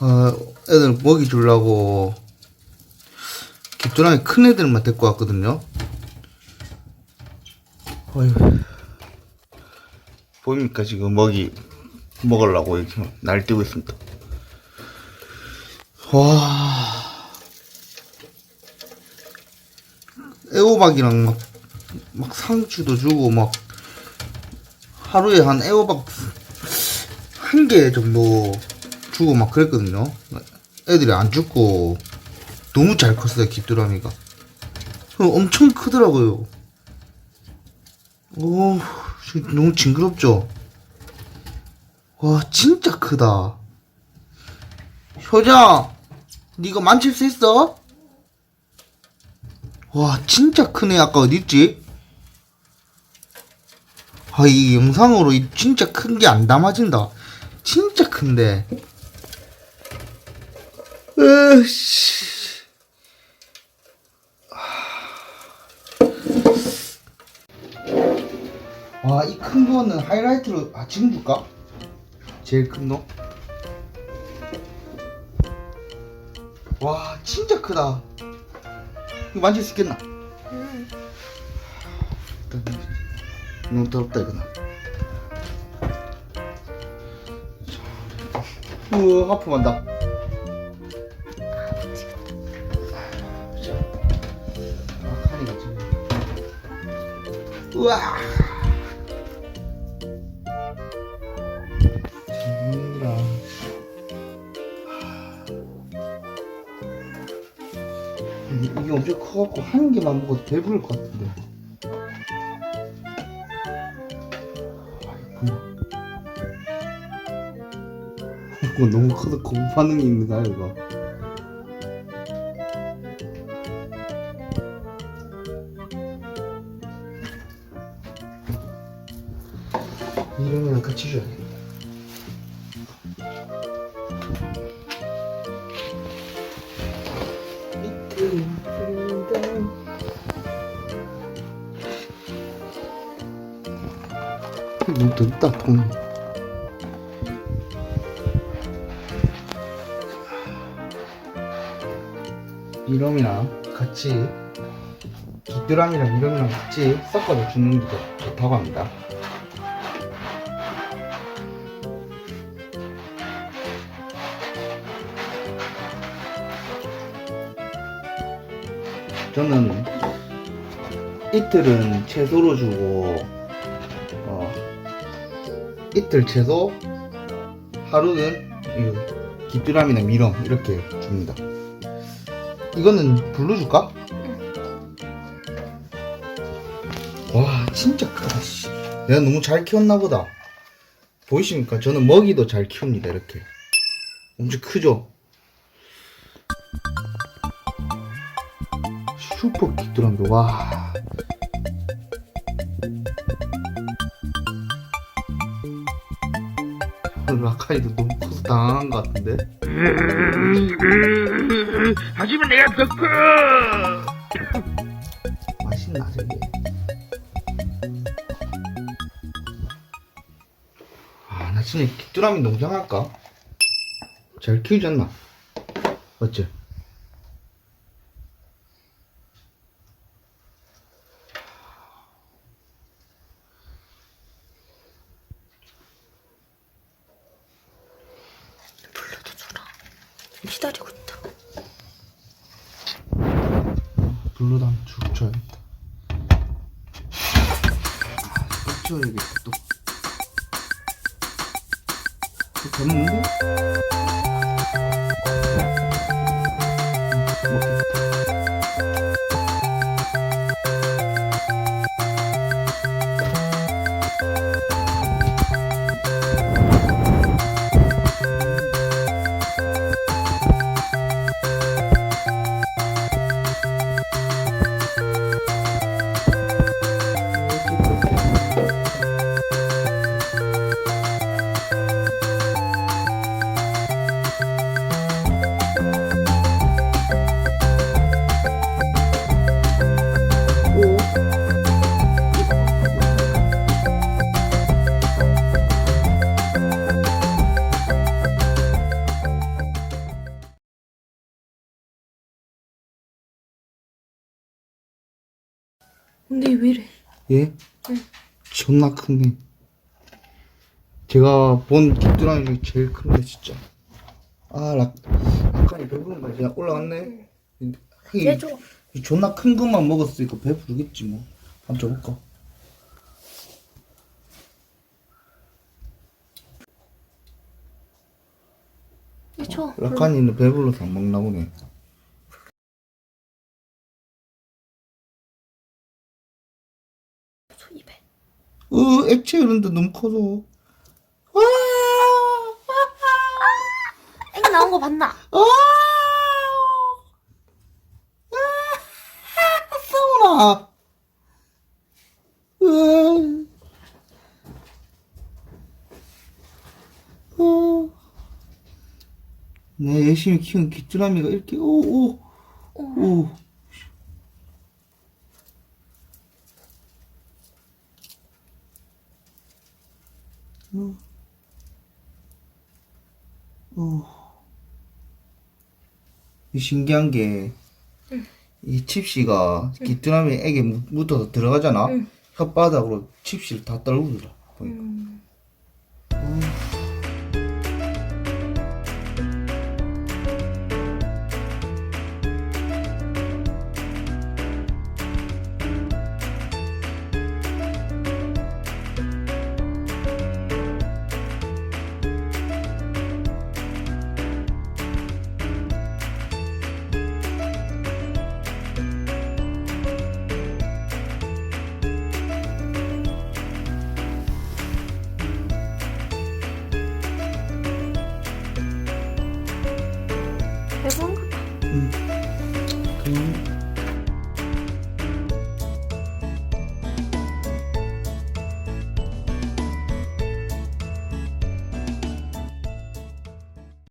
어, 애들 먹이 주려고 깃두랑이 큰 애들만 데리고 왔거든요. 어휴. 보입니까 지금 먹이 먹으려고 이렇게 날뛰고 있습니다. 와. 애호박이랑 막, 막 상추도 주고 막 하루에 한 애호박 한 개 정도 주고 막 그랬거든요. 애들이 안 죽고 너무 잘 컸어요 귀뚜라미가. 어, 엄청 크더라고요. 오, 너무 징그럽죠? 와, 진짜 크다. 효정, 니가 만질 수 있어? 와, 진짜 크네. 아까 어딨지? 아, 이 영상으로 이 진짜 큰 게 안 담아진다. 진짜 큰데. 으씨. 와, 이 큰 거는 하이라이트로, 아, 지금 줄까? 제일 큰 거? 와, 진짜 크다. 이거 만질 수 있겠나? 일 이거는. 우와, 하품한다. 자, 아. 우와! 재밌다. 이게 이게 엄청 커갖고 한 개만 먹어도 배부를 것 같은데. 이거 너무 커서 공반응이 있는 거야 이거. 이름이랑 같이 줘야겠다. 너무 덥다 통. 이름이랑 같이 깃드람이랑 이름이랑 같이 섞어서 주는 게 좋- 좋다고 합니다. 저는 이틀은 채소로 주고 어, 이틀 채소 하루는 이 깃두람이나 미럼 이렇게 줍니다. 이거는 불로 줄까? 와 진짜 크다 씨. 내가 너무 잘 키웠나 보다. 보이십니까? 저는 먹이도 잘 키웁니다 이렇게. 엄청 크죠? 슈퍼 깃두람도 와. 라카이도 너무 커서 당황한 것 같은데? 하지만 내가 더 커. 맛있나 저게? 아, 나 진짜 깃두라미 농장 할까? 잘 키우지 않나? 맞지? 불러도 줘라. 기다리고 있다. 한번 쭉 줘야겠다. 아, 쭉 줘야겠다, 또. 또 됐는데? 근데 왜 이래? 예? 존나 큰데. 제가 본 깃드라미 중에 제일 큰데, 진짜. 아, 락, 약간 배부른 거 그냥 올라갔네. 하긴 얘줘. 이 존나 큰 것만 먹었으니까 배부르겠지, 뭐. 한번 줘볼까? 얘줘. 라칸이는 배불러서 안 먹나 보네. 으, 액체 흐른데 너무 커서. 와! 애기 나온 거 봤나? 와! 으아. 어. 내 열심히 키운 귀뚜라미가 이렇게, 오, 오, 오. 이 신기한 게, 이 칩시가 귀뚜라미 액에 묻- 묻어서 들어가잖아? 응. 혓바닥으로 칩시를 다 떨구더라, 봐. 그럼